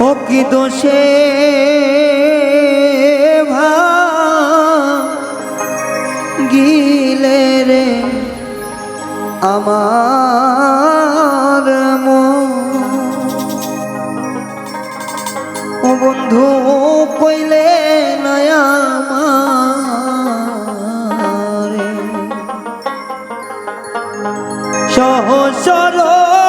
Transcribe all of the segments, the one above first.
ও কি দোষে গিলে রে আমার ও বন্ধু কইলে নয়া সহসরল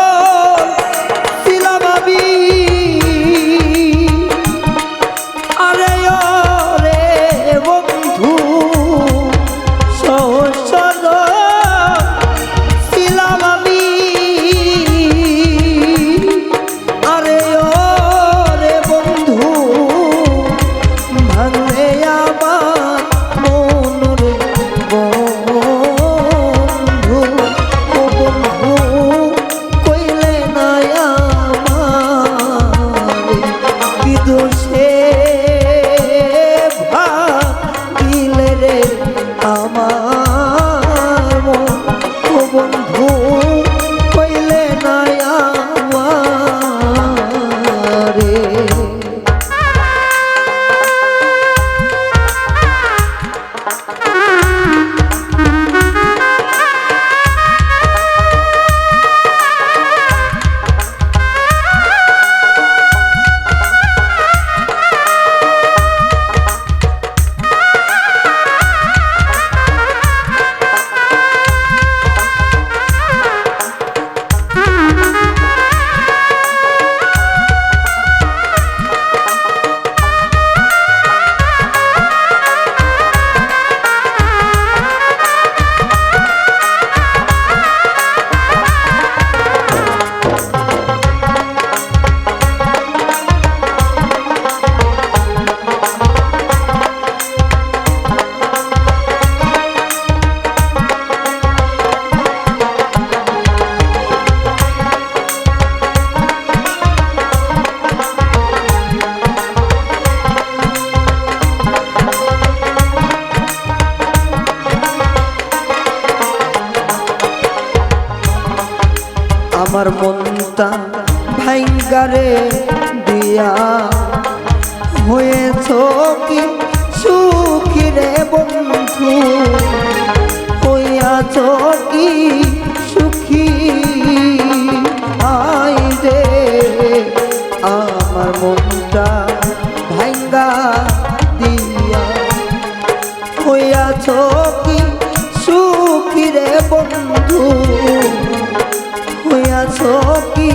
হয়েছ কি সুখী রে বন্ধু? হইয়াছ কি সুখী? আই রে, আমার মনটা ভাঙ্গা দিয়া। হইয়াছ কি সুখী রে বন্ধু? হইয়াছ কি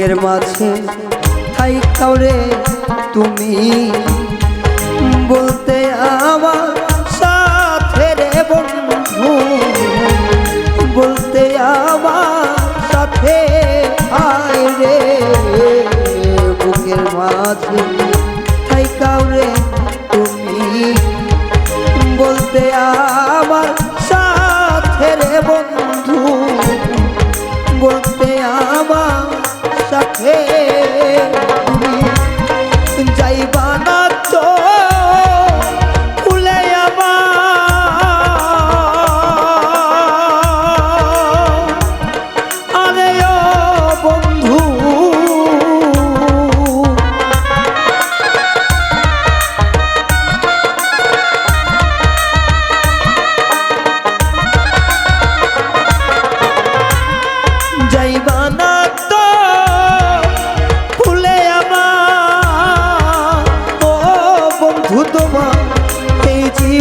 বুকের মাঝে। তাই কাউরে, তুমি বলতে আমার সাথে রে বন্ধু। বলতে আমার সাথে আয় রে। বুকের মাঝে তাই কাউরে বানা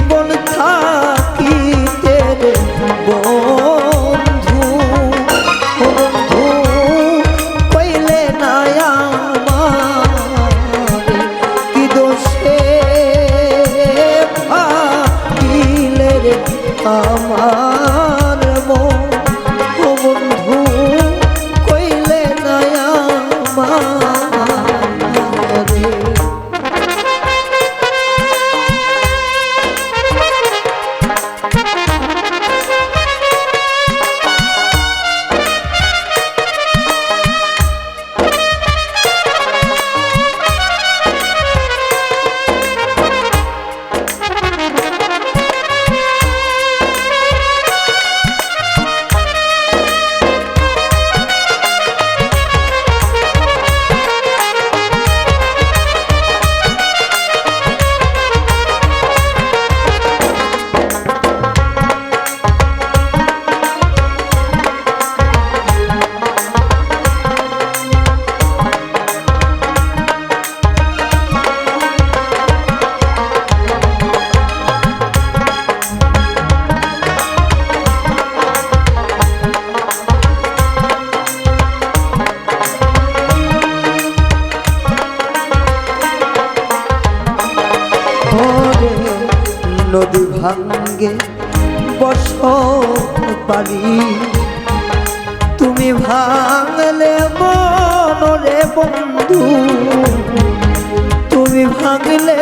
জীবন খা ভাঙলে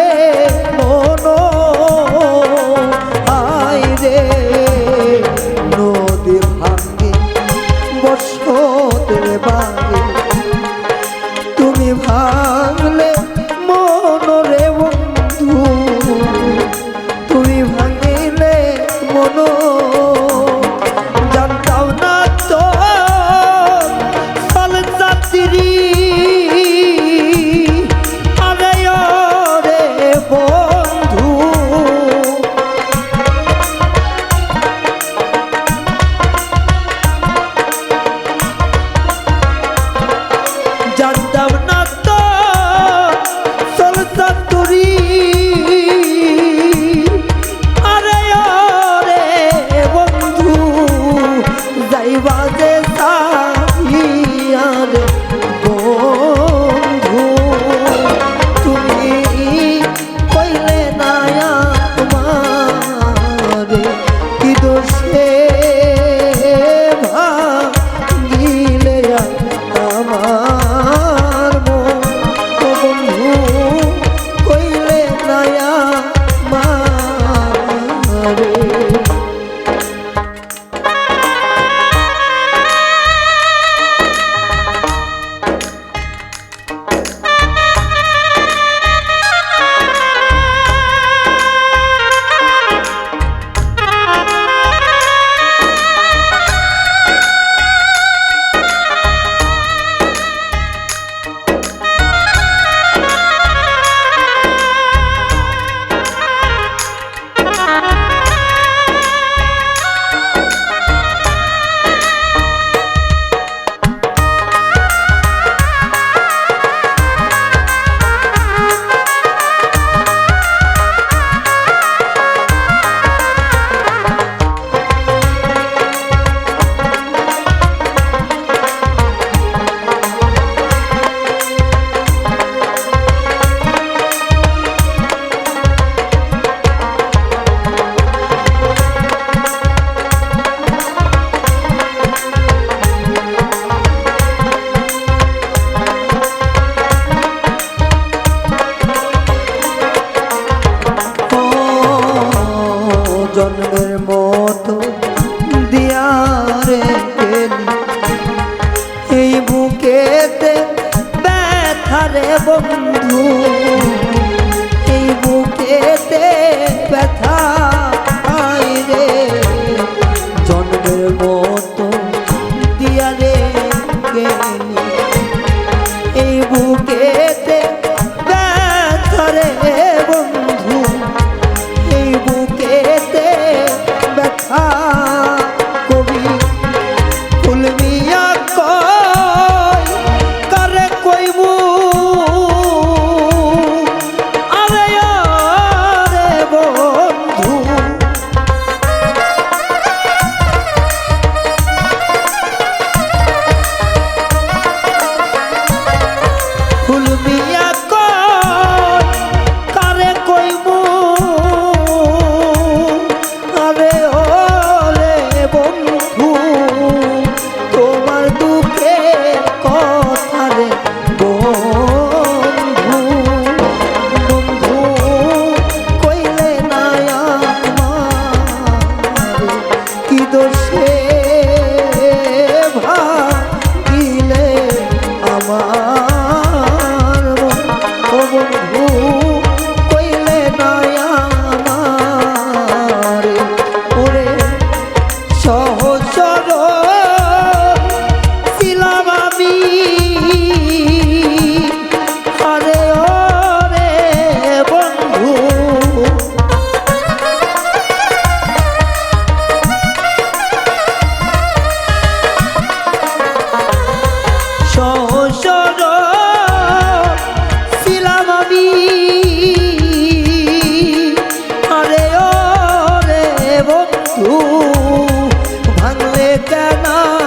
জন্মের বেদনা